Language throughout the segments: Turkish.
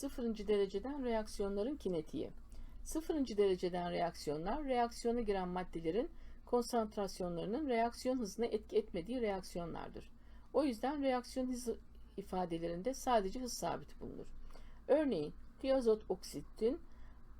Sıfırıncı dereceden reaksiyonların kinetiği. Sıfırıncı dereceden reaksiyonlar, reaksiyona giren maddelerin konsantrasyonlarının reaksiyon hızına etki etmediği reaksiyonlardır. O yüzden reaksiyon hızı ifadelerinde sadece hız sabiti bulunur. Örneğin diazot oksitin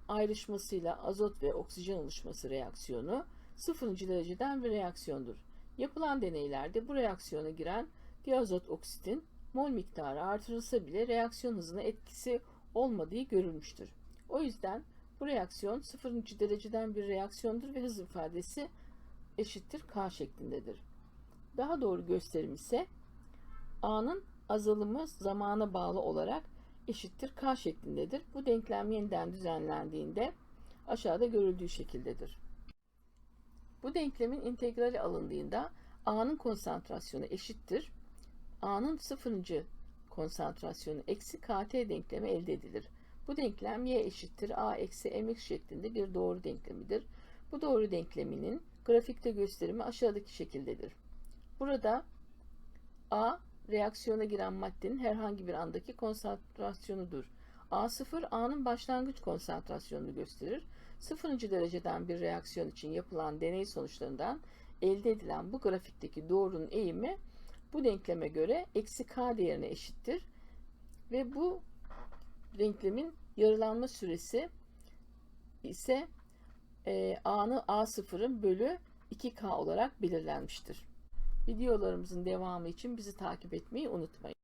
ayrışmasıyla azot ve oksijen oluşması reaksiyonu sıfırıncı dereceden bir reaksiyondur. Yapılan deneylerde bu reaksiyona giren diazot oksitin mol miktarı artırılsa bile reaksiyon hızına etkisi olmadığı görülmüştür. O yüzden bu reaksiyon sıfırıncı dereceden bir reaksiyondur ve hız ifadesi eşittir K şeklindedir. Daha doğru gösterim ise A'nın azalımı zamana bağlı olarak eşittir K şeklindedir. Bu denklem yeniden düzenlendiğinde aşağıda görüldüğü şekildedir. Bu denklemin integrali alındığında A'nın konsantrasyonu eşittir. A'nın sıfırıncı konsantrasyonu eksi KT denklemi elde edilir. Bu denklem y eşittir a eksi mx şeklinde bir doğru denklemidir. Bu doğru denkleminin grafikte gösterimi aşağıdaki şekildedir. Burada a reaksiyona giren maddenin herhangi bir andaki konsantrasyonudur. A0 A'nın başlangıç konsantrasyonunu gösterir. Sıfırıncı dereceden bir reaksiyon için yapılan deney sonuçlarından elde edilen bu grafikteki doğrunun eğimi bu denkleme göre eksi k değerine eşittir. Ve bu denklemin yarılanma süresi ise e, A'nı A0'ın bölü 2K olarak belirlenmiştir. Videolarımızın devamı için bizi takip etmeyi unutmayın.